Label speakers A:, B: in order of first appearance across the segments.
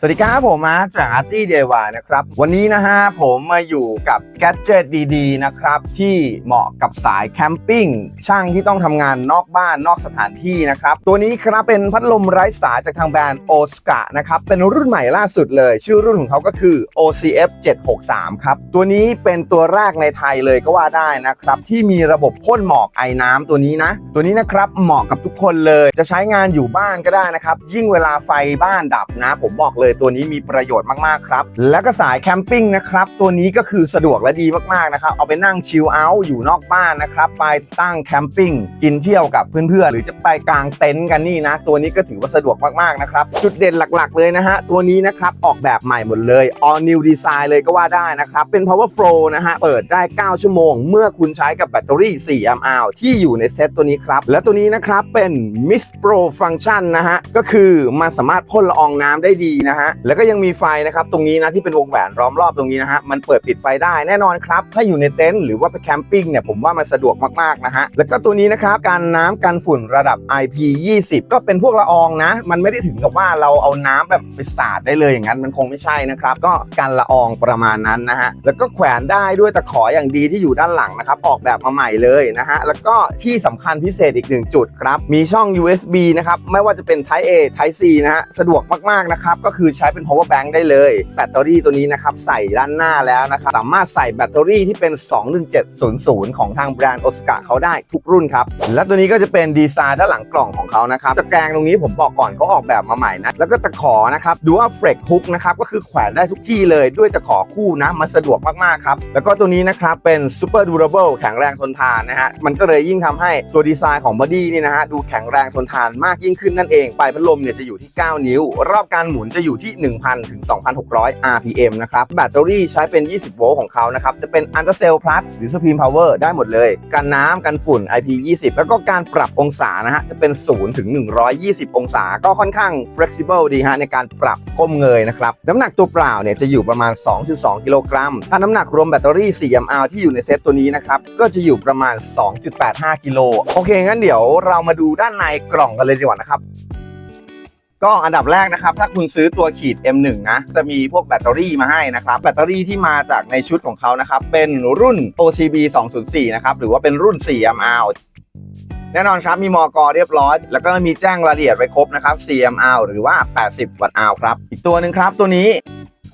A: สวัสดีครับผมมาจากอาร์ตี้เดวานะครับ วันนี้นะฮะผมมาอยู่กับแกดเจิตดีๆนะครับที่เหมาะกับสายแคมปิ้งช่างที่ต้องทำงานนอกบ้านนอกสถานที่นะครับ ตัวนี้ครับเป็นพัดลมไร้สายจากทางแบรนด์โอสกานะครับเป็นรุ่นใหม่ล่าสุดเลย ชื่อรุ่นของเขาก็คือ OCF 763ครับตัวนี้เป็นตัวแรกในไทยเลยก็ว่าได้นะครับที่มีระบบพ่นหมอกไอน้ำตัวนี้นะ ตัวนี้นะครับเหมาะกับทุกคนเลยจะใช้งานอยู่บ้านก็ได้นะครับยิ่งเวลาไฟบ้านดับนะ ผมบอกเลยตัวนี้มีประโยชน์มากๆครับ แล้วก็สายแคมปิ้งนะครับ ตัวนี้ก็คือสะดวกและดีมากๆนะครับ เอาไปนั่งชิลเอาท์อยู่นอกบ้านนะครับไปตั้งแคมปิ้งกินเที่ยวกับเพื่อนๆหรือจะไปกางเต็นท์กันนี่นะ ตัวนี้ก็ถือว่าสะดวกมากๆนะครับ จุดเด่นหลักๆ เลยนะฮะตัวนี้นะครับออกแบบใหม่หมดเลย all new design เลยก็ว่าได้นะครับเป็น power flow นะฮะเปิดได้ 9 ชั่วโมง เมื่อคุณใช้กับแบตเตอรี่ 4Ah ที่อยู่ในเซตตัวนี้ครับและตัวนี้นะครับเป็น Mist Pro Function นะฮะก็คือมันสามารถพ่นละอองน้ำได้ดีนะฮะ แล้วก็ยังมีไฟนะครับตรงนี้นะที่เป็นวงแหวนล้อมรอบตรงนี้นะฮะ มันเปิดปิดไฟได้แน่นอนครับ ถ้าอยู่ในเต็นท์หรือว่าไปแคมปิ้งเนี่ยผมว่ามันสะดวกมากๆนะฮะ แล้วก็ตัวนี้นะครับการน้ำกันฝุ่นระดับ IP20 ก็เป็นพวกละอองนะ มันไม่ได้ถึงกับว่าเราเอาน้ำแบบไปสาดได้เลยอย่างนั้นมันคงไม่ใช่นะครับ ก็กันละอองประมาณนั้นนะฮะ แล้วก็แขวนได้ด้วยตะขออย่างดีที่อยู่ด้านหลังนะครับออกแบบมาใหม่เลยนะฮะ แล้วก็ที่สำคัญพิเศษอีกหนึ่งจุดครับ มีช่อง USB นะครับ ไม่ว่าจะเป็น Type A Type C นะฮะ สะดวกมากๆนะครับ ก็คือใช้เป็น power bank ได้เลย แบตเตอรี่ตัวนี้นะครับใส่ด้านหน้าแล้วนะครับสามารถใส่แบตเตอรี่ที่เป็น 21700 ของทางแบรนด์โอสกาเขาได้ทุกรุ่นครับ และตัวนี้ก็จะเป็นดีไซน์ด้านหลังกล่องของเขานะครับตะแกรงตรงนี้ผมบอกก่อนเขาออกแบบมาใหม่นะ แล้วก็ตะขอนะครับดูว่าเฟรกฮุกนะครับก็คือแขวนได้ทุกที่เลยด้วยตะขอคู่นะมันสะดวกมากๆครับแล้วก็ตัวนี้นะครับเป็น super durable แข็งแรงทนทานนะฮะมันก็เลยยิ่งทำให้ตัวดีไซน์ของบอดี้นี่นะฮะดูแข็งแรงทนทานมากยิ่งขึ้นนั่นเองปลายพัดลมเนี่ยจะอยู่ที่ 9 นิ้ว รอบการหมุนจะอยู่ที่ 1,000 ถึง 2,600 RPM นะครับ แบตเตอรี่ใช้เป็น 20 โวลต์ของเขานะครับ จะเป็น Under Cell Plus หรือ Supreme Power ได้หมดเลย กันน้ำกันฝุ่น IP20 แล้วก็การปรับองศานะฮะ จะเป็น 0 ถึง 120 องศา ก็ค่อนข้าง flexible ดีฮะ ในการปรับก้มเงยนะครับ น้ำหนักตัวเปล่าเนี่ยจะอยู่ประมาณ 2.2 กิโลกรัม ถ้าน้ำหนักรวมแบตเตอรี่ 4 mAh ที่อยู่ในเซตตัวนี้นะครับ ก็จะอยู่ประมาณ 2.85 กิโล โอเค งั้นเดี๋ยวเรามาดูด้านในกล่องกันเลยดีกว่านะครับ ก็อันดับแรกนะครับ ถ้าคุณซื้อตัวขีด M1 นะจะมีพวกแบตเตอรี่มาให้นะครับแบตเตอรี่ที่มาจากในชุดของเขานะครับเป็นรุ่น OCB 204นะครับหรือว่าเป็นรุ่น 4 mAh แน่นอนครับ มีมอกรเรียบร้อย แล้วก็มีแจ้งรายละเอียดไว้ครบนะครับ CMR หรือว่า 80 วัตต์อวครับ อีกตัวหนึ่งครับตัวนี้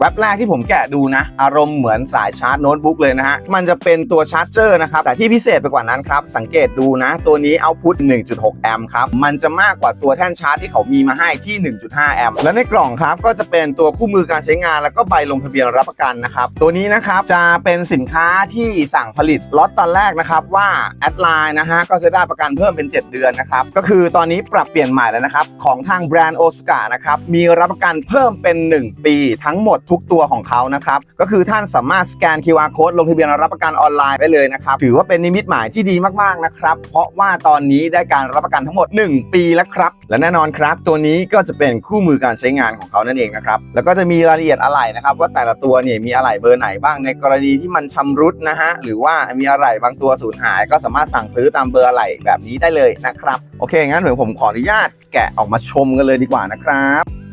A: แว็บแรกที่ผมแกะดูนะ อารมณ์เหมือนสายชาร์จโน้ตบุ๊กเลยนะฮะ มันจะเป็นตัวชาร์จเจอร์นะครับ แต่ที่พิเศษไปกว่านั้นครับ สังเกตดูนะ ตัวนี้เอาพุท1.6 แอมป์ครับ มันจะมากกว่าตัวแท่นชาร์จที่เขามีมาให้ที่ 1.5 แอมป์และในกล่องครับ ก็จะเป็นตัวคู่มือการใช้งาน แล้วก็ใบลงทะเบียนรับประกันนะครับ ตัวนี้นะครับจะเป็นสินค้าที่สั่งผลิตล็อตตอนแรกนะครับว่าแอดไลน์นะฮะก็จะได้ประกันเพิ่มเป็น 7 เดือนนะครับก็คือตอนนี้ปรับเปลี่ยนใหม่แล้วนะครับของทางแบรนด์โอสกานะครับมีรับประกันเพิ่มเป็น 1 ปีทั้งหมดทุกตัวของเขานะครับ ก็คือท่านสามารถสแกน QR code ลงทะเบียนรับประกันออนไลน์ได้เลยนะครับ ถือว่าเป็นนิมิตหมายที่ดีมากๆนะครับ เพราะว่าตอนนี้ได้การรับประกันทั้งหมด 1 ปีแล้วครับ และแน่นอนครับ ตัวนี้ก็จะเป็นคู่มือการใช้งานของเขานั่นเองนะครับ แล้วก็จะมีรายละเอียดอะไหล่นะครับว่าแต่ละตัวเนี่ยมีอะไหล่เบอร์ไหนบ้างในกรณีที่มันชำรุดนะฮะหรือว่ามีอะไหล่บางตัวสูญหาย ก็สามารถสั่งซื้อตามเบอร์อะไหล่แบบนี้ได้เลยนะครับโอเคงั้นเดี๋ยวผมขออนุญาตแกะออกมาชมกันเลยดีกว่านะครับ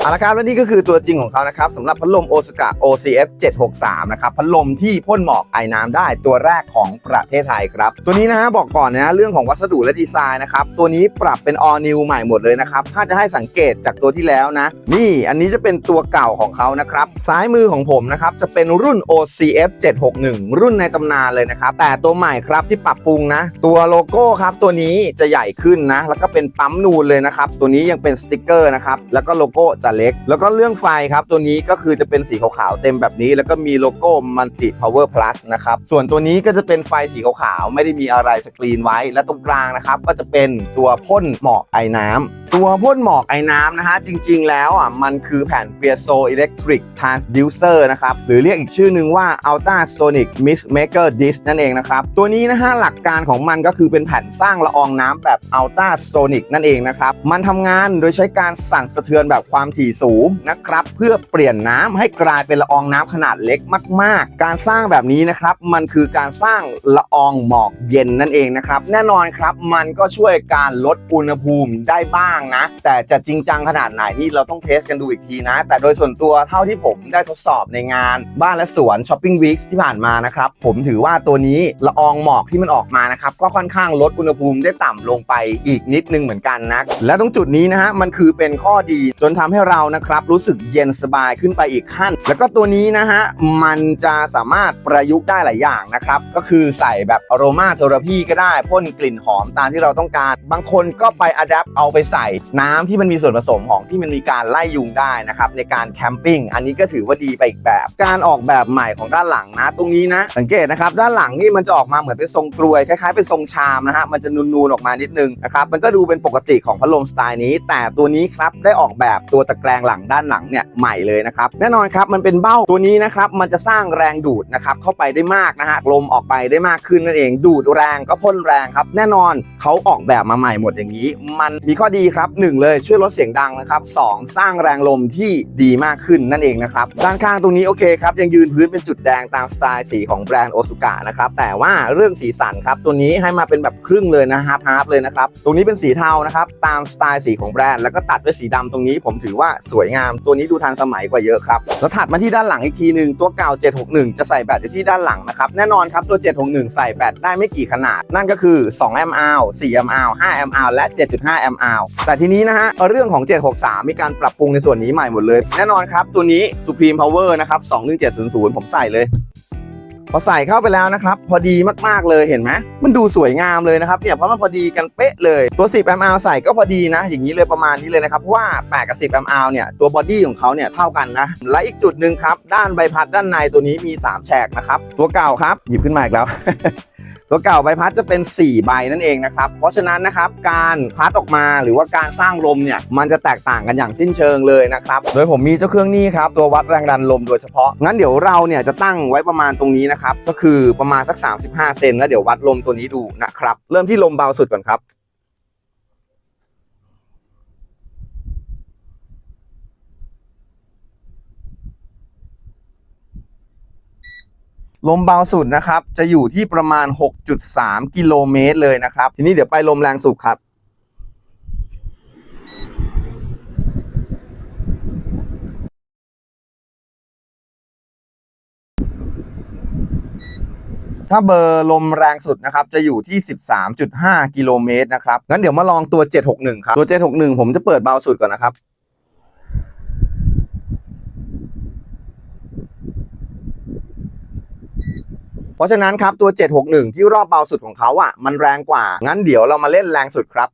A: เอาละครับและนี่ก็คือตัวจริงของเขานะครับสำหรับพัดลมโอสกา OCF 763นะครับพัดลมที่พ่นหมอกไอ้น้ำได้ตัวแรกของประเทศไทยครับ ตัวนี้นะฮะบอกก่อนนะเรื่องของวัสดุและดีไซน์นะครับตัวนี้ปรับเป็น all new ใหม่หมดเลยนะครับถ้าจะให้สังเกตจากตัวที่แล้วนะ นี่อันนี้จะเป็นตัวเก่าของเขานะครับซ้ายมือของผมนะครับจะเป็นรุ่น OCF 761 รุ่นในตำนานเลยนะครับแต่ตัวใหม่ครับที่ปรับปรุงนะ ตัวโลโก้ครับตัวนี้จะใหญ่ขึ้นนะแล้วก็เป็นปั๊มนูนเลยนะครับตัวนี้ยังเป็นสติกเกอร์นะครับแล้วก็โลโก้จะเล็ก แล้วก็เรื่องไฟครับ ตัวนี้ก็คือจะเป็นสีขาวๆเต็มแบบนี้ แล้วก็มีโลโก้มันติ Power Plus นะครับ ส่วนตัวนี้ก็จะเป็นไฟสีขาวๆไม่ได้มีอะไรสกรีนไว้ และตรงกลางนะครับ ก็จะเป็นตัวพ่นหมอกไอ้น้ำตัวพ่นหมอกไอ้น้ำนะฮะจริง ๆ แล้วอะมันคือแผ่น Piezo Electric Transducer นะครับหรือเรียกอีกชื่อนึงว่า Ultrasonic Mist Maker Disc นั่นเองนะครับตัวนี้นะฮะหลักการของมันก็คือเป็นแผ่นสร้างละอองน้ำแบบ Ultrasonic นั่นเองนะครับมันทำงานโดยใช้การสั่นสะเทือนแบบความถี่สูงนะครับ เพื่อเปลี่ยนน้ำให้กลายเป็นละอองน้ำขนาดเล็กมาก ๆ การสร้างแบบนี้นะครับมันคือการสร้างละอองหมอกเย็นนั่นเองนะครับ แน่นอนครับมันก็ช่วยการลดอุณหภูมิได้บ้างนะ แต่จะจริงจังขนาดไหนนี่เราต้องเทสกันดูอีกทีนะ แต่โดยส่วนตัวเท่าที่ผมได้ทดสอบในงานบ้านและสวนช้อปปิ้งวีคที่ผ่านมานะครับ ผมถือว่าตัวนี้ละอองหมอกที่มันออกมานะครับ ก็ค่อนข้างลดอุณหภูมิได้ต่ำลงไปอีกนิดนึงเหมือนกันนะและตรงจุดนี้นะฮะมันคือเป็นข้อดีจนทำให้เรานะครับรู้สึกเย็นสบายขึ้นไปอีกขั้น แล้วก็ตัวนี้นะฮะมันจะสามารถประยุกต์ได้หลายอย่างนะครับก็คือใส่แบบอโรมาเทอราพีก็ได้พ่นกลิ่นหอมตามที่เราต้องการ บางคนก็ไปอัดแอปเอาไปใส่น้ำที่มันมีส่วนผสมของที่มันมีการไล่ยุงได้นะครับในการแคมปิ้งอันนี้ก็ถือว่าดีไปอีกแบบ การออกแบบใหม่ของด้านหลังนะ ตรงนี้นะ สังเกตนะครับด้านหลังนี่มันจะออกมาเหมือนเป็นทรงกรวยคล้ายๆเป็นทรงชามนะฮะมันจะนูนๆออกมานิดนึงนะครับมันก็ดูเป็นปกติของพัดลมสไตล์นี้ แต่ตัวนี้ครับได้ออกแบบตัวตะแกรงหลังด้านหลังเนี่ยใหม่เลยนะครับแน่นอนครับมันเป็นเบ้าตัวนี้นะครับมันจะสร้างแรงดูดนะครับเข้าไปได้มากนะฮะลมออกไปได้มากขึ้นนั่นเอง ดูดแรงก็พ่นแรงครับแน่นอนเขาออกแบบมาใหม่หมดอย่างนี้ มันมีข้อดีครับหนึ่งเลยช่วยลดเสียงดังนะครับสองสร้างแรงลมที่ดีมากขึ้นนั่นเองนะครับด้านข้างตรงนี้โอเคครับยังยืนพื้นเป็นจุดแดงตามสไตล์สีของแบรนด์โอซุกะนะครับแต่ว่าเรื่องสีสันครับตัวนี้ให้มาเป็นแบบครึ่งเลยนะฮาร์ฟฮาร์ฟเลยนะครับตรงนี้เป็นสีเทานะครับตามสไตล์สีของแบรนด์แล้วก็ตัดด้วยสีดำตรงนี้ผมถือว่าสวยงาม ตัวนี้ดูทันสมัยกว่าเยอะครับ แล้วถัดมาที่ด้านหลังอีกทีหนึ่งตัวเก่า 761 จะใส่แบตอยู่ที่ด้านหลังนะครับ แน่นอนครับตัว 761 ใส่แบตได้ไม่กี่ขนาด นั่นก็คือ2 mAh 4 mAh 5 mAh และ 7.5 mAh แต่ทีนี้นะฮะเรื่องของ 763 มีการปรับปรุงในส่วนนี้ใหม่หมดเลย แน่นอนครับตัวนี้ Supreme Power นะครับ 21700 ผมใส่เลย พอใส่เข้าไปแล้วนะครับ พอดีมากๆเลยเห็นไหมมันดูสวยงามเลยนะครับเนี่ยเพราะมันพอดีกันเป๊ะเลยตัว 10 ml ใส่ก็พอดีนะ อย่างนี้เลยประมาณนี้เลยนะครับเพราะว่า 8 กับ 10 ml เนี่ยตัวบอดี้ของเขาเนี่ยเท่ากันนะและอีกจุดหนึ่งครับด้านใบพัดด้านในตัวนี้มี 3 แฉกนะครับตัวเก่าครับหยิบขึ้นมาอีกแล้ว ตัวเก่าใบพัดจะเป็น 4 ใบนั่นเองนะครับ เพราะฉะนั้นนะครับการพัดออกมาหรือว่าการสร้างลมเนี่ยมันจะแตกต่างกันอย่างสิ้นเชิงเลยนะครับ โดยผมมีเจ้าเครื่องนี้ครับตัววัดแรงดันลมโดยเฉพาะ งั้นเดี๋ยวเราเนี่ยจะตั้งไว้ประมาณตรงนี้นะครับ ก็คือประมาณสัก 35 เซนแล้วเดี๋ยววัดลมตัวนี้ดูนะครับ เริ่มที่ลมเบาสุดก่อนครับ ลมเบาสุดนะครับ จะอยู่ที่ประมาณ 6.3 กิโลเมตรเลยนะครับ ทีนี้เดี๋ยวไปลมแรงสุดครับถ้าเบอร์ลมแรงสุดนะครับ จะอยู่ที่ 13.5 กิโลเมตรนะครับ งั้นเดี๋ยวมาลองตัว 761 ครับ ตัว 761 ผมจะเปิดเบาสุดก่อนนะครับ เพราะฉะนั้นครับตัว 761 ที่รอบเบาสุดของเขาอะมันแรงกว่า งั้นเดี๋ยวเรามาเล่นแรงสุดครับ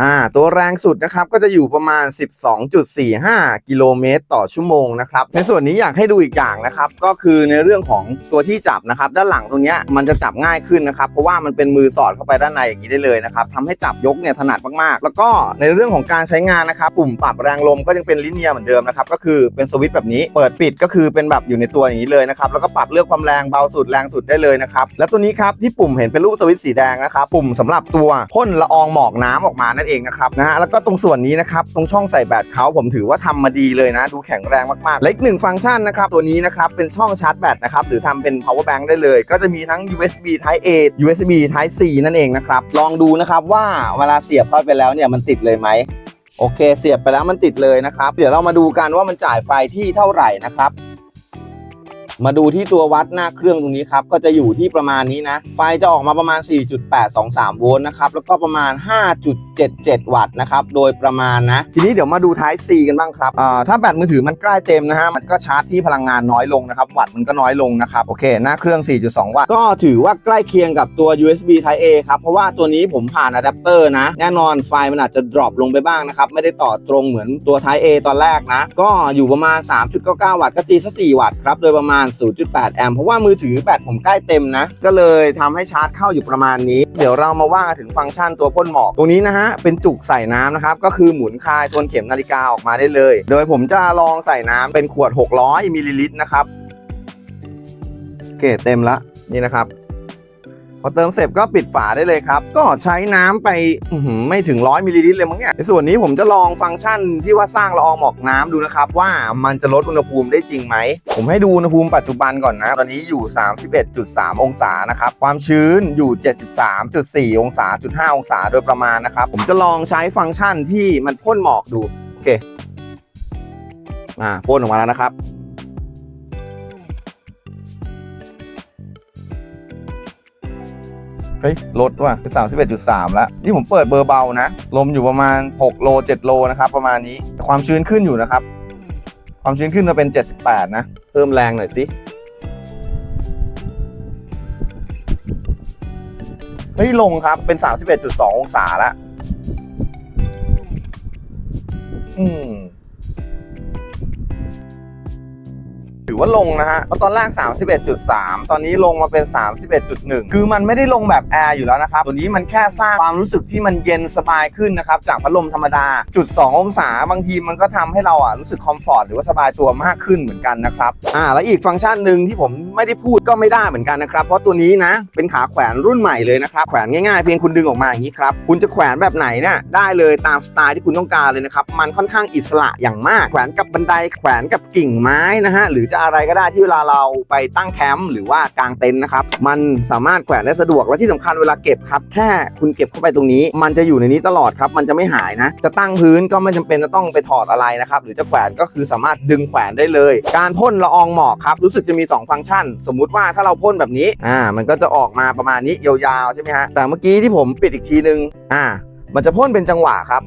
A: อ่าตัวแรงสุดนะครับก็จะอยู่ประมาณ 12.45 กิโลเมตรต่อชั่วโมงนะครับในส่วนนี้อยากให้ดูอีกอย่างนะครับก็คือในเรื่องของตัวที่จับนะครับด้านหลังตรงเนี้ยมันจะจับง่ายขึ้นนะครับเพราะว่ามันเป็นมือสอดเข้าไปด้านในอย่างนี้ได้เลยนะครับทำให้จับยกเนี่ยถนัดมากๆ แล้วก็ในเรื่องของการใช้งานนะครับปุ่มปรับแรงลมก็ยังเป็นลิเนียเหมือนเดิมนะครับก็คือเป็นสวิตช์แบบนี้เปิดปิดก็คือเป็นแบบอยู่ในตัวอย่างนี้เลยนะครับแล้วก็ปรับเลือกความแรงเบาสุดแรงสุดได้เลยนะครับและตัวนี้ครับที่ปุ่มเห็นเป็นรูปสวิตช์สีแดงนะครับปุ่มสำหรับตัวพ่นละอองหมอกน้ำออกมานั่นเองนะครับนะฮะแล้วก็ตรงส่วนนี้นะครับตรงช่องใส่แบตเขาผมถือว่าทำมาดีเลยนะ ดูแข็งแรงมากๆและอีกหนึ่งฟังก์ชันนะครับตัวนี้นะครับเป็นช่องชาร์จแบตนะครับหรือทำเป็น power bank ได้เลย ก็จะมีทั้ง USB Type A USB Type C นั่นเองนะครับลองดูนะครับว่าเวลาเสียบเข้าไปแล้วเนี่ยมันติดเลยไหมโอเค เสียบไปแล้วมันติดเลยนะครับ เดี๋ยวเรามาดูกันว่ามันจ่ายไฟที่เท่าไหร่นะครับ มาดูที่ตัววัดหน้าเครื่องตรงนี้ครับ ก็จะอยู่ที่ประมาณนี้นะ ไฟจะออกมาประมาณ 4.823 โวลต์นะครับ แล้วก็ประมาณ 5.77 วัตต์นะครับ โดยประมาณนะ ทีนี้เดี๋ยวมาดู Type C กันบ้างครับอ่าถ้าแบตมือถือมันใกล้เต็มนะฮะ มันก็ชาร์จที่พลังงานน้อยลงนะครับ วัตต์มันก็น้อยลงนะครับ โอเค หน้าเครื่อง 4.2 วัตต์ ก็ถือว่าใกล้เคียงกับตัว USB Type A ครับ เพราะว่าตัวนี้ผมผ่านอะแดปเตอร์นะ แน่นอนไฟมันอาจจะ drop ลงไปบ้างนะครับ ไม่ได้ต่อตรงเหมือนตัว Type A ตอนแรกนะ ก็อยู่ประมาณ 3.99 วัตต์ ก็ตีซะ4วัตต์ครับ โดยประมาณ0.8 แอมป์เพราะว่ามือถือแบตผมใกล้เต็มนะ ก็เลยทำให้ชาร์จเข้าอยู่ประมาณนี้ เดี๋ยวเรามาว่าถึงฟังก์ชันตัวพ่นหมอก ตรงนี้นะฮะ เป็นจุกใส่น้ำนะครับ ก็คือหมุนคลายทวนเข็มนาฬิกาออกมาได้เลย โดยผมจะลองใส่น้ำเป็นขวด 600มิลลิลิตรนะครับโอเคเต็มละนี่นะครับ อเติมเสร็จก็ปิดฝาได้เลยครับ ก็ใช้น้ำไปไม่ถึงร้อยมิลลิลิตรเลยมั้งเนี่ยในส่วนนี้ผมจะลองฟังก์ชันที่ว่าสร้างละอองหมอกน้ำดูนะครับ ว่ามันจะลดอุณหภูมิได้จริงไหม ผมให้ดูอุณหภูมิปัจจุบันก่อนนะตอนนี้อยู่ 31.3 องศานะครับ ความชื้นอยู่ 73.4 องศาจุด5องศาโดยประมาณนะครับ ผมจะลองใช้ฟังก์ชันที่มันพ่นหมอกดู โอเคอ่าพ่นออกมาแล้วนะครับ เฮ้ยลดว่ะเป็น31.3แล้วนี่ผมเปิดเบอร์เบานะ ลมอยู่ประมาณ 6 โล 7 โลนะครับ ประมาณนี้แต่ความชื้นขึ้นอยู่นะครับ ความชื้นขึ้นมาเป็น 78 นะ เพิ่มแรงหน่อยสิเฮ้ยลงครับเป็น 31.2 องศาแล้วอืม อว่าลงนะฮะเพราะตอนแรก31.3 ตอนนี้ลงมาเป็น 31.1 คือมันไม่ได้ลงแบบแอร์อยู่แล้วนะครับ ตัวนี้มันแค่สร้างความรู้สึกที่มันเย็นสบายขึ้นนะครับ จากพัดลมธรรมดา จุด 2 องศา บางทีมันก็ทำให้เราอะรู้สึกคอมฟอร์ตหรือว่าสบายตัวมากขึ้นเหมือนกันนะครับ อ่า แล้วอีกฟังก์ชันหนึ่งที่ผมไม่ได้พูดก็ไม่ได้เหมือนกันนะครับ เพราะตัวนี้นะ เป็นขาแขวนรุ่นใหม่เลยนะครับ แขวนง่ายๆ เพียงคุณดึงออกมาอย่างนี้ครับ คุณจะแขวนแบบไหนเนี่ยได้เลยตามสไตล์ที่คุณต้องการเลยนะครับ มันค่อนข้างอิสระอย่างมาก แขวนกับบันได แขวนกับกิ่งไม้นะฮะ หรือจะอะไรก็ได้ที่เวลาเราไปตั้งแคมป์หรือว่ากางเต็นท์นะครับ มันสามารถแขวนได้สะดวกและที่สำคัญเวลาเก็บครับแค่คุณเก็บเข้าไปตรงนี้ มันจะอยู่ในนี้ตลอดครับ มันจะไม่หายนะ จะตั้งพื้นก็ไม่จำเป็นจะต้องไปถอดอะไรนะครับ หรือจะแขวนก็คือสามารถดึงแขวนได้เลย การพ่นละอองหมอกครับรู้สึกจะมี 2 ฟังก์ชัน สมมุติว่าถ้าเราพ่นแบบนี้อ่ามันก็จะออกมาประมาณนี้ยาวๆใช่ไหมฮะแต่เมื่อกี้ที่ผมปิดอีกทีนึงอ่ามันจะพ่นเป็นจังหวะครับ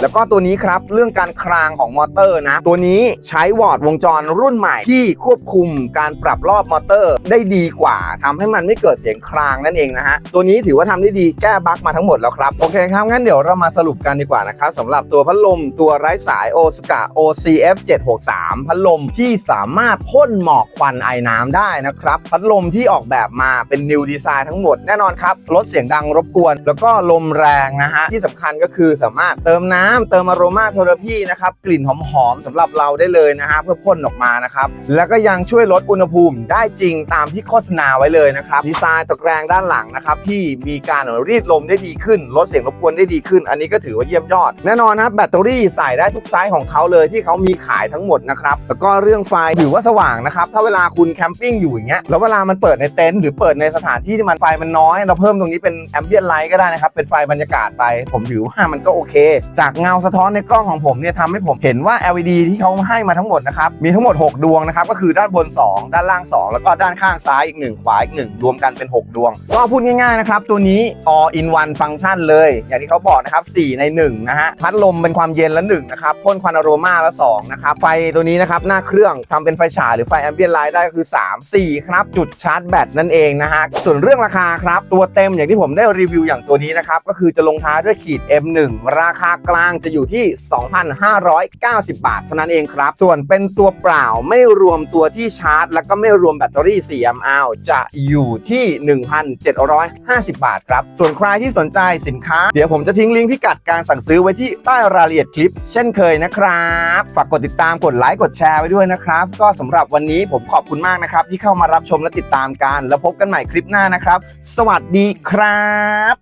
A: แล้วก็ตัวนี้ครับเรื่องการคลางของมอเตอร์นะ ตัวนี้ใช้วอร์ดวงจรรุ่นใหม่ที่ควบคุมการปรับรอบมอเตอร์ได้ดีกว่าทำให้มันไม่เกิดเสียงคลางนั่นเองนะฮะ ตัวนี้ถือว่าทำได้ดีแก้บั๊กมาทั้งหมดแล้วครับ โอเคครับ งั้นเดี๋ยวเรามาสรุปกันดีกว่านะครับสำหรับตัวพัดลมตัวไร้สาย o s u k a OCF 763พัดลมที่สามารถพ่นหมอกควันไอน้ำได้นะครับพัดลมที่ออกแบบมาเป็นนิวดีไซน์ทั้งหมดแน่นอนครับลดเสียงดังรบกวน แล้วก็ลมแรงนะฮะที่สำคัญก็คือสามารถเติมน้ำเติมอโรมาเทอราพีนะครับกลิ่นหอมๆสำหรับเราได้เลยนะฮะเพื่อพ่นออกมานะครับแล้วก็ยังช่วยลดอุณหภูมิได้จริงตามที่โฆษณาไว้เลยนะครับดีไซน์ตะแกรงด้านหลังนะครับที่มีการรีดลมได้ดีขึ้น ลดเสียงรบกวนได้ดีขึ้น อันนี้ก็ถือว่าเยี่ยมยอด แน่นอนนะครับแบตเตอรี่ใส่ได้ทุกไซส์ของเขาเลยที่เขามีขายทั้งหมดนะครับแล้วก็เรื่องไฟถือว่าสว่างนะครับถ้าเวลาคุณแคมปิ้งอยู่อย่างเงี้ยแล้วเวลามันเปิดในเต็นท์หรือเปิดในสถานที่ที่มันไฟมันน้อย เราเพิ่มตรงนี้เป็นแอมเบียนไลท์ก็ได้นะครับเป็นไฟบรรยากาศไป ผมถือว่ามันก็โอเคจากเงาสะท้อนในกล้องของผมเนี่ยทำให้ผมเห็นว่า LED ที่เขาให้มาทั้งหมดนะครับมีทั้งหมด 6 ดวงนะครับก็คือด้านบน 2 ด้านล่าง 2 แล้วก็ด้านข้างซ้ายอีก 1 ขวาอีก 1 รวมกันเป็น 6 ดวง ก็พูดง่ายๆนะครับตัวนี้ all in one function เลย อย่างที่เขาบอกนะครับ4ใน1นะฮะพัดลมเป็นความเย็นละ1นะครับพ่นควันอโรมาละ2นะครับไฟตัวนี้นะครับหน้าเครื่องทำเป็นไฟฉายหรือไฟแอมเบียนไลท์ได้ก็คือ 3 4 ครับจุดชาร์จแบตนั่นเองนะฮะส่วนเรื่องราคาครับตัวเต็มอย่างที่ผมได้รีวิวอย่างตัวนี้นะครับก็คือจะลงท้ายด้วยขีด M1 ราคากลางจะอยู่ที่ 2,590 บาท เท่านั้นเองครับ ส่วนเป็นตัวเปล่าไม่รวมตัวที่ชาร์จ แล้วก็ไม่รวมแบตเตอรี่ 4Ah จะอยู่ที่ 1,750 บาทครับ ส่วนใครที่สนใจสินค้า เดี๋ยวผมจะทิ้งลิงก์พิกัดการสั่งซื้อไว้ที่ใต้รายละเอียดคลิป เช่นเคยนะครับ ฝากกดติดตามกดไลค์กดแชร์ไว้ด้วยนะครับ ก็สำหรับวันนี้ผมขอบคุณมากนะครับ ที่เข้ามารับชมและติดตามกัน แล้วพบกันใหม่คลิปหน้านะครับ สวัสดีครับ